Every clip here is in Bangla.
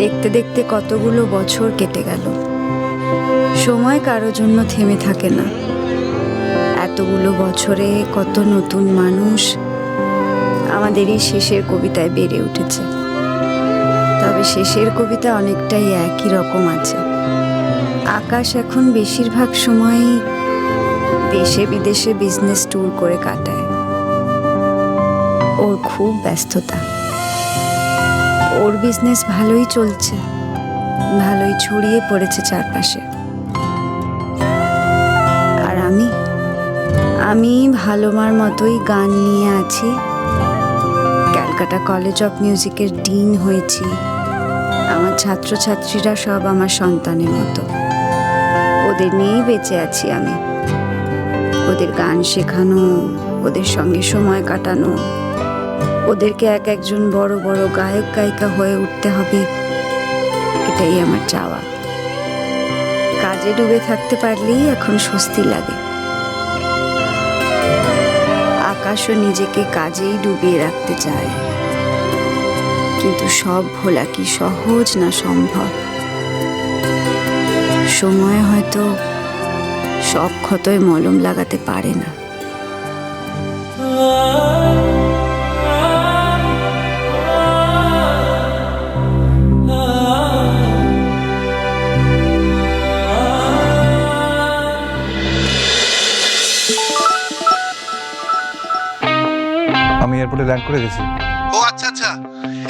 দেখতে দেখতে কতগুলো বছর কেটে গেল। সময় কারও জন্য থেমে থাকে না। এতগুলো বছরে কত নতুন মানুষ আমাদের এই শেষের কবিতায় বেড়ে উঠেছে। তবে শেষের কবিতা অনেকটাই একই রকম আছে। আকাশ এখন বেশিরভাগ সময়ই দেশে বিদেশে বিজনেস ট্যুর করে কাটায়। ওর খুব ব্যস্ততা। ওর বিজনেস ভালোই চলছে। ভালোই ছড়িয়ে পড়েছে চারপাশে। আমি ভালোমার মতোই গান নিয়ে আছি। ক্যালকাটা কলেজ অফ মিউজিকের ডিন হয়েছি। আমার ছাত্রছাত্রীরা সব আমার সন্তানের মতো। ওদের নিয়েই বেঁচে আছি আমি। ওদের গান শেখানো, ওদের সঙ্গে সময় কাটানো, ওদেরকে এক একজন বড় বড় গায়ক, গায়িকা হয়ে উঠতে হবে। এটাই আমার চাওয়া। কাজে ডুবে থাকতে পারলেই এখন স্বস্তি লাগে। আকাশও নিজেকে কাজেই ডুবিয়ে রাখতে চায়। কিন্তু সব ভোলা কি সহজ না সম্ভব? সময় হয়তো সব ক্ষতয় মলম লাগাতে পারে না। এয়ারপোর্টে ল্যান্ড করে গেছি। ও আচ্ছা আচ্ছা।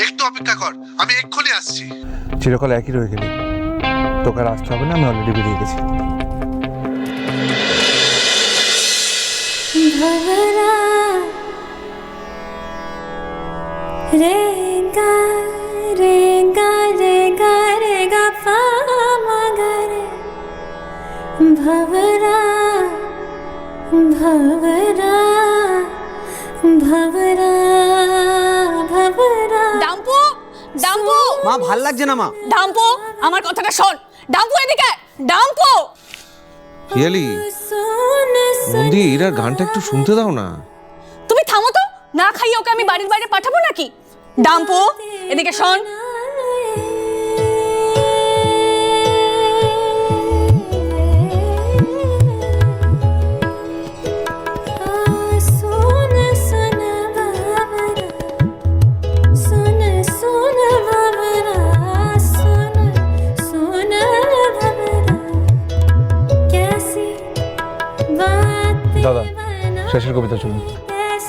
একটু অপেক্ষা কর আমি এক্ষুনি আসছি। চিরকাল একই রয়ে গেলি। তোকে আর আসতে হবে না আমি অলরেডি বেরিয়ে গেছি। ভবরা ভবরা ভবরা ভবরা। ডাম্পু ডাম্পু। মা ভালো লাগছে না মা। ডাম্পু আমার কথাটা শোন। ডাম্পু এদিকে ডাম্পু। ইয়ালি নন্দি ইরার গানটা একটু শুনতে দাও না। তুমি থামো তো না খাইয়ে ওকে আমি বাড়ির বাইরে পাঠাবো নাকি? ডাম্পু এদিকে শোন।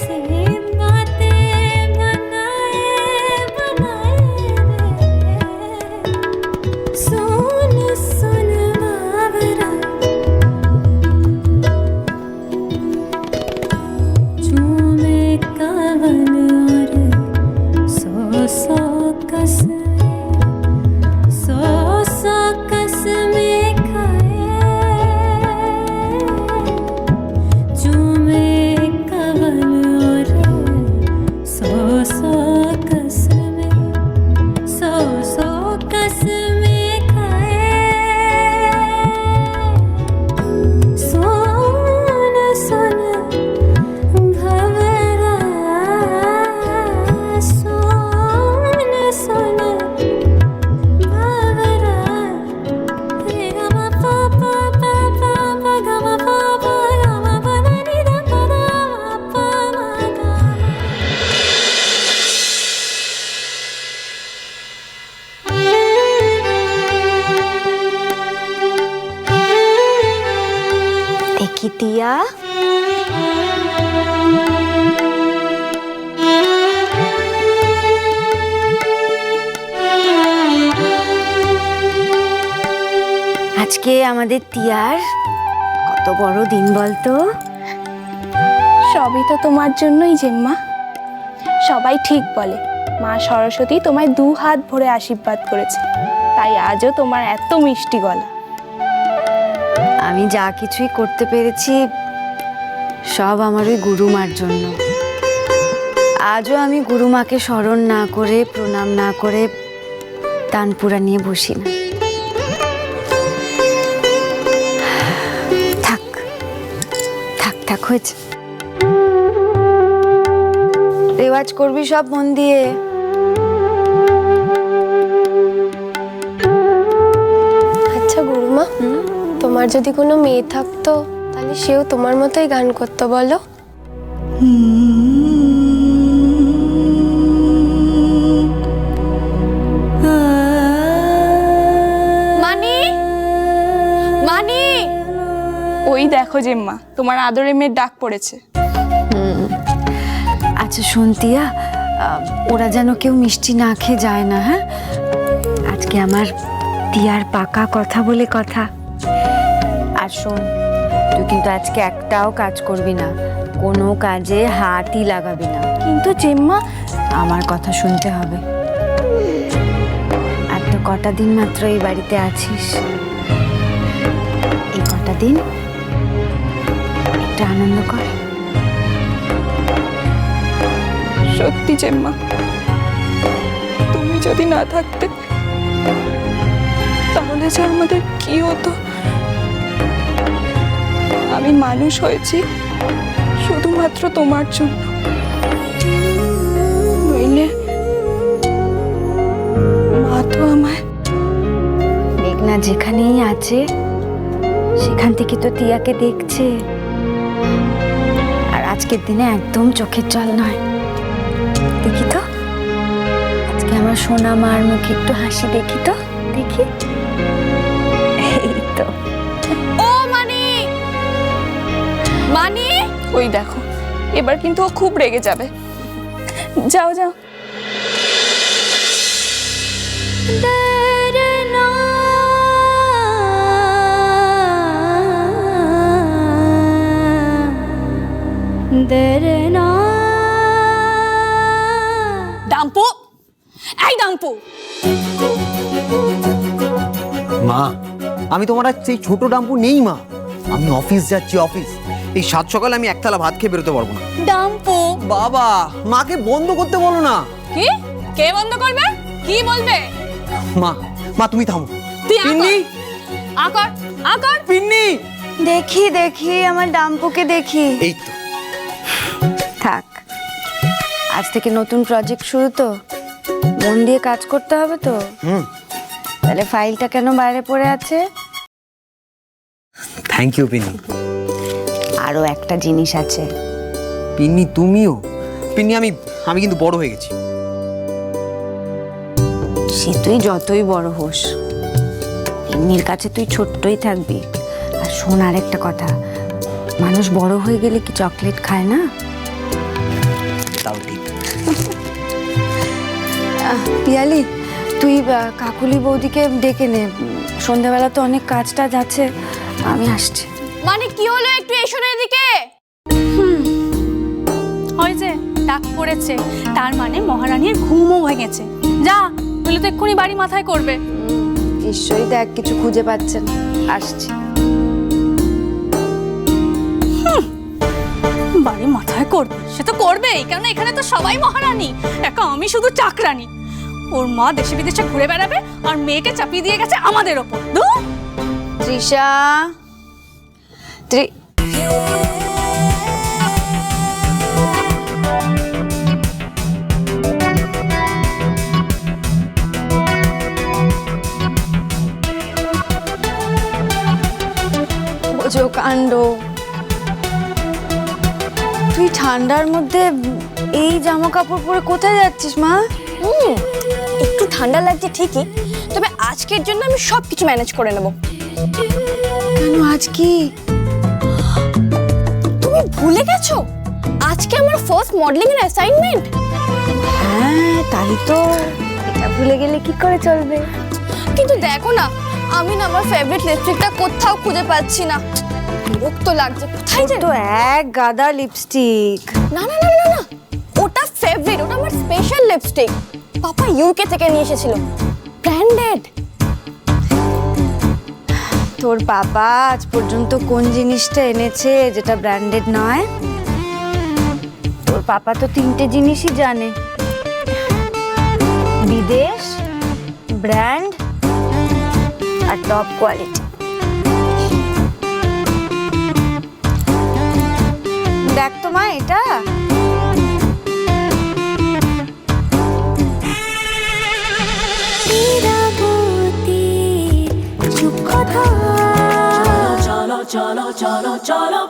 see তিয়া আজকে আমাদের তিয়ার কত বড় দিন বলতো? সবই তো তোমার জন্যই জেম্মা। সবাই ঠিক বলে, মা সরস্বতী তোমায় দু হাত ভরে আশীর্বাদ করেছে। তাই আজও তোমার এত মিষ্টি গলা। আমি যা কিছুই করতে পেরেছি সব আমার ওই গুরুমার জন্য। আজও আমি গুরুমাকে স্মরণ না করে প্রণাম না করে তানপুরা নিয়ে বসি না। থাক থাক থাক হয়েছে। রেওয়াজ করবি সব মন দিয়ে। আচ্ছা গুরুমা। তোমার যদি কোনো মেয়ে থাকতো তাহলে সেও তোমার মতোই গান করতো বলো। মানি? মানি? ওই দেখো জেম্মা তোমার আদরে মেয়ের ডাক পড়েছে। আচ্ছা শুনতিয়া ওরা যেন কেউ মিষ্টি না খেয়ে যায় না হ্যাঁ? আজকে আমার তিয়ার পাকা কথা বলে কথা। আর শোন, তুই কিন্তু আজকে একটাও কাজ করবি না, কোনো কাজে হাতই লাগাবি না। কিন্তু চেম্মা, আমার কথা শুনতে হবে। আর তো কটা দিন মাত্র এই বাড়িতে আছিস? এই কটা দিন একটু আনন্দ কর। সত্যি চেম্মা, তুমি যদি না থাকতে, তাহলে যে আমাদের কি হতো? আমি মানুষ হয়েছি শুধুমাত্র তোমার জন্য। নইলে মা তো আমায় মেঘনা যেখানেই আছে, সেখান থেকে তো তিয়াকে দেখছে। আর আজকের দিনে একদম চোখের জল নয়। দেখি তো। আজকে আমার সোনা মার মুখে একটু হাসি দেখি তো। দেখি। এই তো। মানি? ওই দেখো, এবার কিন্তু ও খুব রেগে যাবে। যাও যাও। ডাম্পু? এই ডাম্পু! মা, আমি তোমার সেই ছোট ডাম্পু নেই, মা। আমি অফিস যাচ্ছি, অফিস। এই সাত সকালে আমি একতলা ভাত খেয়ে বেরোতে পারব না। ডাম্পু। বাবা মাকে বন্ধ করতে বলো না। কি? কে বন্ধ করবে? কি বলবে? মা মা তুমি থামো। তুই পিন্নি। আকর আকর পিন্নি। দেখি দেখি আমার ডাম্পুকে দেখি। এই তো। থাক। আজ থেকে নতুন প্রজেক্ট শুরু তো। মন দিয়ে কাজ করতে হবে তো। হুম। তাহলে ফাইলটা কেন বাইরে পড়ে আছে? থ্যাংক ইউ পিন্নি। আরও একটা জিনিস আছে। পিন্নি তুমিও? পিন্নি আমি আমি কিন্তু বড় হয়ে গেছি। সে তুই যতই বড় হোস এমনির কাছে তুই ছোট্টই থাকবি। আর শোন আর একটা কথা মানুষ বড় হয়ে গেলে কি চকলেট খায় না? তাও ঠিক। পিয়ালি তুই কাকুলি বৌদিকে ডেকে নে। সন্ধ্যাবেলা তো অনেক কাজ টাজ আছে। আমি আসছি। মানে কি হলো একটু এসো না এদিকে? হয় যে ডাক পড়েছে। তার মানে মহারানীর ঘুমও ভেঙেছে। যা বলে তো এক্ষুনি বাড়ি মাথায় করবে। নিশ্চয়ই দেখ কিছু খুঁজে পাচ্ছেন। আসছি। বাড়ি মাথায় করবে। সে তো করবেই কেন এখানে তো সবাই মহারানী। একা আমি শুধু চাকরানি। ওর মা দেশে বিদেশে ঘুরে বেড়াবে আর মেয়েকে চাপিয়ে দিয়ে গেছে আমাদের ওপর। দূর তৃষা! ত্রি কাণ্ড। তুই ঠান্ডার মধ্যে এই জামা কাপড় পরে কোথায় যাচ্ছিস মা? হুম একটু ঠান্ডা লাগছে ঠিকই তবে আজকের জন্য আমি সব কিছু ম্যানেজ করে নেব। কেন আজ কি? তুমি ভুলে গেছো? আজকে আমার ফার্স্ট মডেলিং এর অ্যাসাইনমেন্ট হ্যাঁ তাই তো এটা ভুলে গেলে কি করে চলবে? কিন্তু দেখো না আমি না আমার ফেভারিট লিপস্টিকটা কোথাও খুঁজে পাচ্ছি না। বিরক্ত লাগছে কোথায় যে তো এক গাদা লিপস্টিক না না না না না ওটা ফেভারিট ওটা আমার স্পেশাল লিপস্টিক পাপা ইউকে থেকে নিয়ে এসেছিল। ব্র্যান্ডেড তোর বাবা আজ পর্যন্ত কোন জিনিসটা এনেছে যেটা ব্র্যান্ডেড নয়? তোর পাপা তো তিনটে জিনিসই জানে। বিদেশ ব্র্যান্ড আর টপ কোয়ালিটি চলো চলো